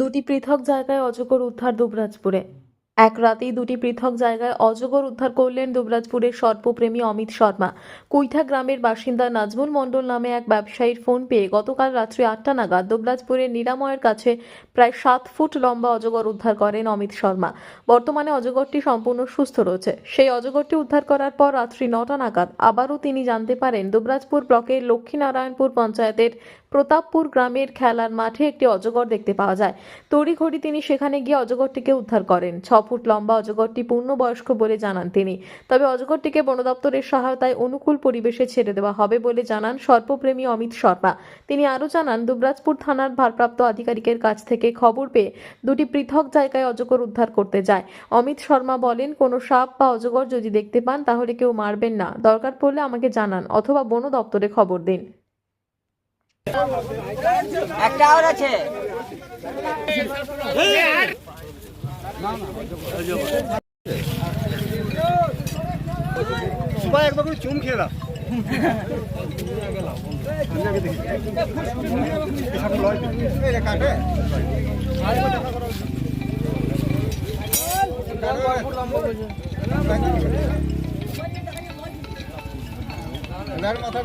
দুটি পৃথক জায়গায় অজগর উদ্ধার দুবরাজপুরে। এক রাতেই দুটি পৃথক জায়গায় অজগর উদ্ধার করলেন দুবরাজপুরের সর্পপ্রেমী অমিত শর্মা। কুইঠা গ্রামের বাসিন্দা নাজমুল মণ্ডল নামে এক ব্যবসায়ীর ফোন পেয়ে গতকাল রাত্রি আটটা নাগাদ দুবরাজপুরের নিরাময়ের কাছে প্রায় সাত ফুট লম্বা অজগর উদ্ধার করেন অমিত শর্মা। বর্তমানে অজগরটি সম্পূর্ণ সুস্থ রয়েছে। সেই অজগরটি উদ্ধার করার পর রাত্রি নটা নাগাদ আবারও তিনি জানতে পারেন দুবরাজপুর ব্লকের লক্ষ্মীনারায়ণপুর পঞ্চায়েতের প্রতাপপুর গ্রামের খেলার মাঠে একটি অজগর দেখতে পাওয়া যায়। তড়িঘড়ি তিনি সেখানে গিয়ে অজগরটিকে উদ্ধার করেন। ছ ফুট লম্বা অজগরটি পূর্ণবয়স্ক বলে জানান তিনি। তবে অজগরটিকে বন দপ্তরের সহায়তায় অনুকূল পরিবেশে ছেড়ে দেওয়া হবে বলে জানান সর্পপ্রেমী অমিত শর্মা। তিনি আরও জানান, দুবরাজপুর থানার ভারপ্রাপ্ত আধিকারিকের কাছ থেকে খবর পেয়ে দুটি পৃথক জায়গায় অজগর উদ্ধার করতে যায়। অমিত শর্মা বলেন, কোনো সাপ বা অজগর যদি দেখতে পান তাহলে কেউ মারবেন না। দরকার পড়লে আমাকে জানান অথবা বন দপ্তরে খবর দিন। একটা আর আছে। সুপার একবার করে চুম খেয়ে দাও মাথার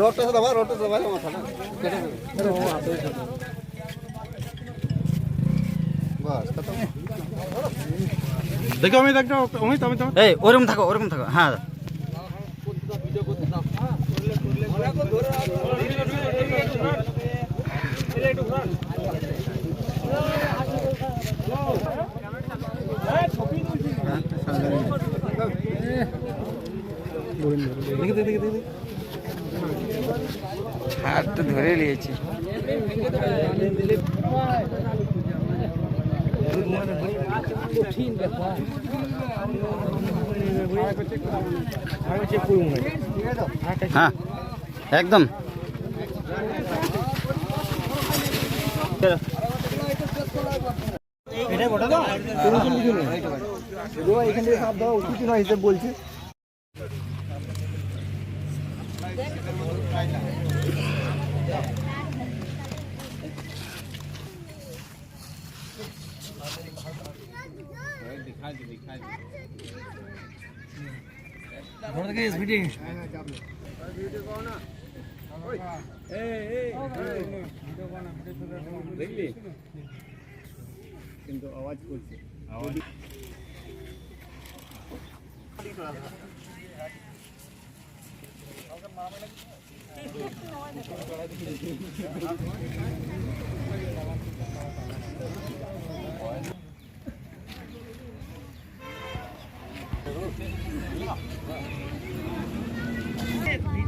রোডটা দাবা রোডটা দাবা মাথা না দেখো অমিত একটা অমিত অমিত অমিত। এই ওরকম থাকো ওরকম থাকো হ্যাঁ দেখি দেখি দেখি দেখি হাত তো ধরে নিয়েছি। হ্যাঁ একদম। এখান থেকে সাপ দেওয়া উচিত নয় হিসেবে বলছি। কিন্তু আওয়াজ করছে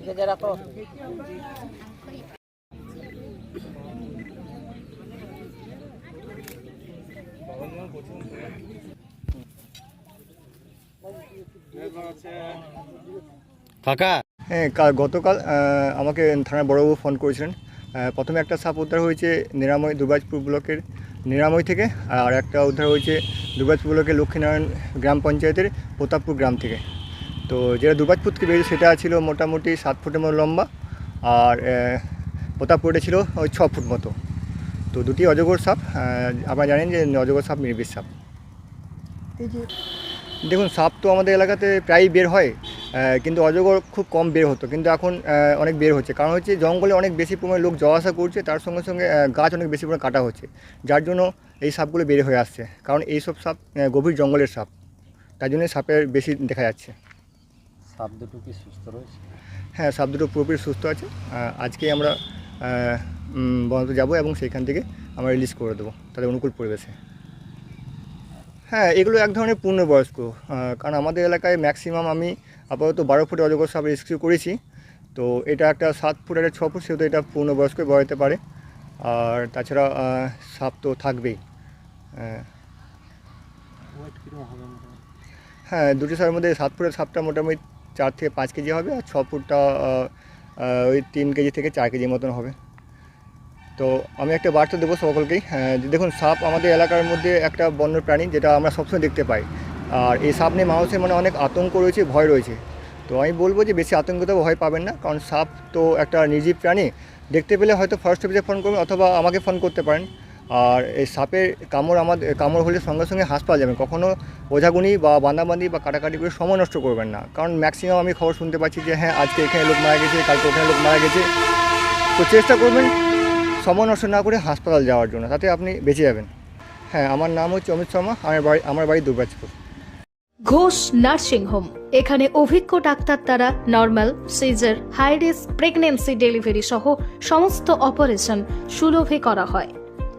আছে রাখো কাকা। হ্যাঁ কাল গতকাল আমাকে থানার বড়বাবু ফোন করেছিলেন। প্রথমে একটা সাপ উদ্ধার হয়েছে নিরাময় দুবাজপুর ব্লকের নিরাময় থেকে আর একটা উদ্ধার হয়েছে দুবাজপুর ব্লকের লক্ষ্মীনারায়ণ গ্রাম পঞ্চায়েতের প্রতাপপুর গ্রাম থেকে। তো যেটা দুবাজপুর থেকে বেরিয়েছে সেটা ছিল মোটামুটি সাত ফুটের মতো লম্বা আর প্রতাপপুরে ছিল ওই ছ ফুট মতো। তো দুটি অজগর সাপ আপনারা জানেন যে অজগর সাপ নির্বিষ সাপ। দেখুন সাপ তো আমাদের এলাকাতে প্রায়ই বের হয় কিন্তু অজগর খুব কম বের হতো। কিন্তু এখন অনেক বের হচ্ছে। কারণ হচ্ছে জঙ্গলে অনেক বেশি পরিমাণে লোক যাওয়া আসা করছে তার সঙ্গে সঙ্গে গাছ অনেক বেশি পরিমাণে কাটা হচ্ছে যার জন্য এই সাপগুলো বের হয়ে আসছে। কারণ এইসব সাপ গভীর জঙ্গলের সাপ তাই জন্য সাপের বেশি দেখা যাচ্ছে। সাপ দুটো কি সুস্থ রয়েছে? হ্যাঁ সাপ দুটো পুরোপুরি সুস্থ আছে। আজকে আমরা উম, যাব এবং সেইখান থেকে আমরা রিলিজ করে দেবো তাদের অনুকূল পরিবেশে। হ্যাঁ এগুলো এক ধরনের পূর্ণবয়স্ক কারণ আমাদের এলাকায় ম্যাক্সিমাম আমি আপাতত বারো ফুট অজগর সাপ রেস্কিউ করেছি। তো এটা একটা সাত ফুট একটা ছ ফুট সেহেতু এটা পূর্ণবয়স্ক বড়াতে পারে। আর তাছাড়া সাপ তো থাকবেই। হ্যাঁ দুটি সাপের মধ্যে সাত ফুটের সাপটা মোটামুটি চার থেকে পাঁচ কেজি হবে আর ছ ফুটটা ওই তিন কেজি থেকে চার কেজির মতন হবে। তো আমি একটা বার্তা দেবো সকলকেই। দেখুন, সাপ আমাদের এলাকার মধ্যে একটা বন্য প্রাণী যেটা আমরা সবসময় দেখতে পাই। আর এই সাপ নিয়ে মানুষের মানে অনেক আতঙ্ক রয়েছে, ভয় রয়েছে। তো আমি বলব যে বেশি আতঙ্কিত ভয় পাবেন না, কারণ সাপ তো একটা নির্জীব প্রাণী। দেখতে পেলে হয়তো ফরেস্ট অফিসে ফোন করবেন অথবা আমাকে ফোন করতে পারেন। আর এই সাপের কামড় আমাদের, কামড় হলে সঙ্গে সঙ্গে হাসপাতাল যাবেন। কখনও ওঝাগুনি বা বান্দাবান্দি বা কাটাকাটি করে সময় নষ্ট করবেন না। কারণ ম্যাক্সিমাম আমি খবর শুনতে পাচ্ছি যে হ্যাঁ আজকে এখানে লোক মারা গেছে, কালকে ওখানে লোক মারা গেছে। তো চেষ্টা করবেন সময় নষ্ট না করে হাসপাতাল যাওয়ার জন্য, তাতে আপনি বেঁচে যাবেন। হ্যাঁ আমার নাম হচ্ছে অমিত শর্মা, আমার বাড়ি আমার বাড়ি দুর্গাজপুর ঘোষ নার্সিং হোম। এখানে অভিজ্ঞ ডাক্তার দ্বারা normal, caesar high risk pregnancy delivery সহ সমস্ত অপারেশন সুলভে করা হয়।